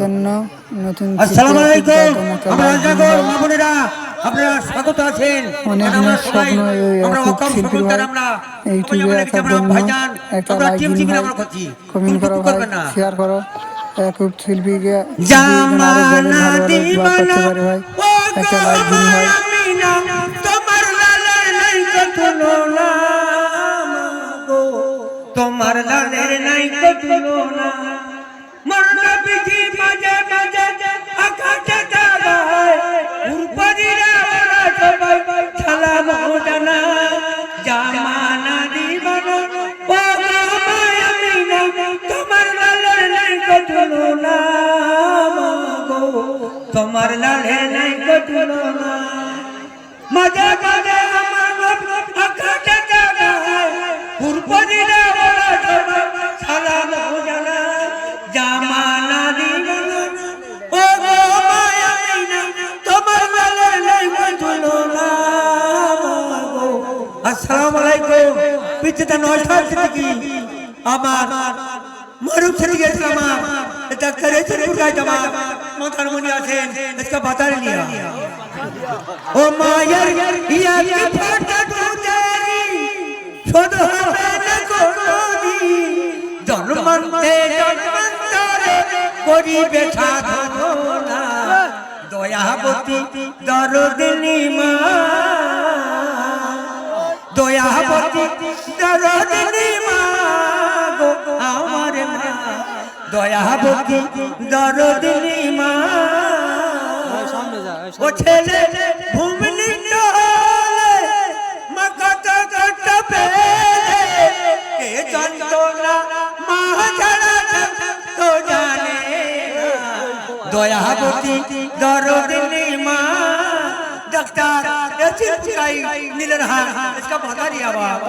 জন্য নতুন আপনারা স্বাগত আছেন। অনেক দিনের স্বপ্ন এই আমরা অকাম শিল্পীর আমরা। ইউটিউবে বলে জন্য একটা লাইক দিন ভাই কমেন্ট করো ভাই শেয়ার করো। একক শিল্পীকে জামানা ভাই। একটা লাইক দিন ভাই। তোমার লালের নাই মাগো তোমার লালের নাই তোমার লালের নাই নাই তুলনা। মাঝে মাঝে আমার আকাশে দাঁড়ায় উরপারিরা ওরা আসসালামু আলাইকুম পিছটা নয়টার থেকে আমার মারুফ ছেড়ে গেছিল আমার এটা করেছে পুরগাই জামা মাথার মনে আছেন इसका बता लिया ও মায়ার ইয়া কি ফাটা তুতেরি শোধ হবে না কোনদিন জন্মান্তে জন্মান্তরে করিবে সাধনা দয়াবতী দরদিনী মা দয়াবতী দরদিনী মা গো আমার মা। দয়াবতী দরদিনী মা ও ছেলে ভূমিনি হলে মা কত কত পেলে কে যন্ত্রণা মা ছাড়া তো জানে দয়াবতী দরদিনী মা डॉक्टर चिपचिकाई नील रहा इसका बता दिया बाप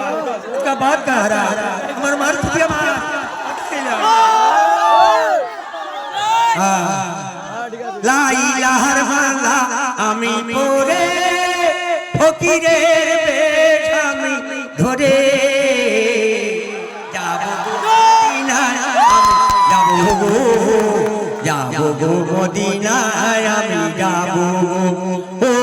इसका बात कह रहा मर मर चुकिया मां লা ইলাহা ইল্লাল্লাহ আমি পড়ে ফকিরের বেশ আমি ধরে যাব মদিনায় আমি যাব গো যাব গো মদিনায় আমি যাব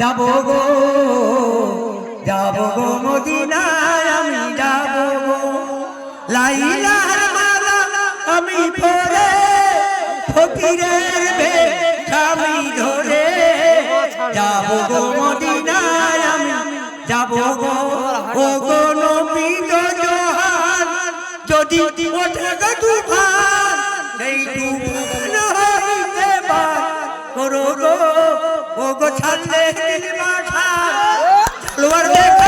যাব গো যাব গো মদিনায়, আমি যাব গো। লাইলার মালা আমি পরে ফকিরের বেশ আমি ধরে। যাব গো মদিনায়, আমি যাব গো। ও গো নবী জোহান, যদি ওঠে গো তুফান, এই তুফান ছাড়লে মাঠা। তলোয়ার দেখো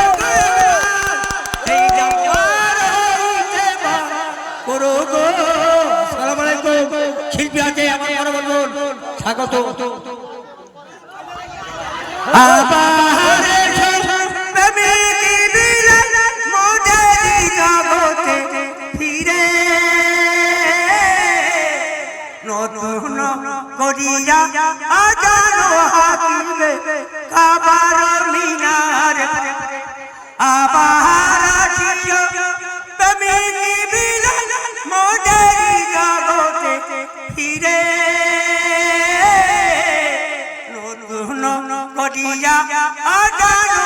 করিয়া আজানো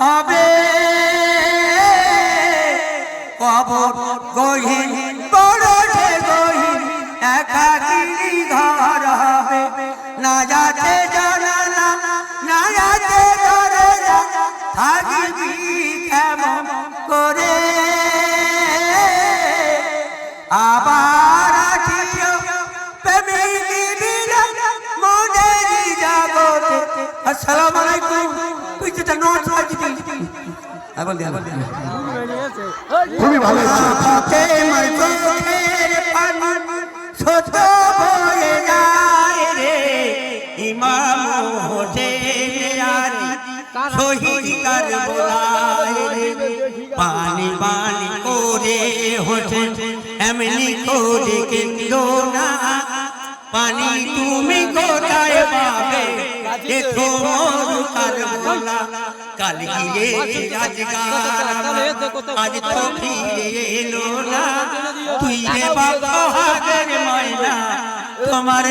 হবে। কবর গহীন, বড় গহীন, একাকিনী ঘর হবে। না যাতে জানালা, না যাতে দরজা, থাকবি কেমন করে? আবার আসিও, প্রেমিকি বিরাট মনেরই জাগতে। আসসালামু আলাইকুম। পিছটা খুবই ভালো। পানি ইমাম আর শহীদ কারবালায় পানি পানি করে হোসেন এমনি করে কেন্দ্র না। পানি তুমি কোথায় পাবে? দেখো মোর কারবালা কাল গিয়ে আজকাল আজ তো ফিরে এলো না। তুই রে বাহাদের ময়না তোমার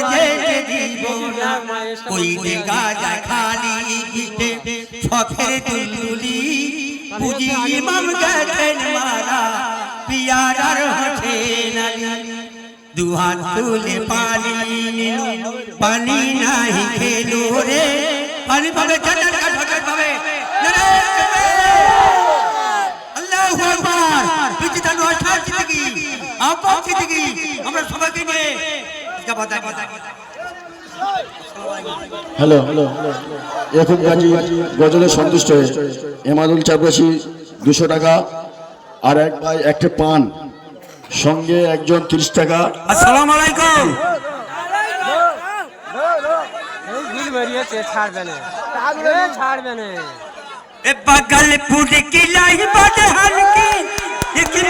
ওই যে গাজা খালি গিতে শখের তুলতুলি বুঝি ইমাম গেছেন মারা পিয়ারার হঠে নালি। দুহাত তুলে পানি নিল পানি নাই খেলো রে। পানি পাবে চাচার কাঠ নারায়ণ আল্লাহু হ্যালো ইয়াকুব গাজী গজলে সন্তুষ্ট হয়ে এমাদুল চাপরাশি দুশো টাকা আর এক ভাই একটা পান সঙ্গে একজন তিরিশ টাকা। আসসালাম আলাইকুম। ছাড়বে না ছাড়বে না। बगलपुर की लाई बदहन की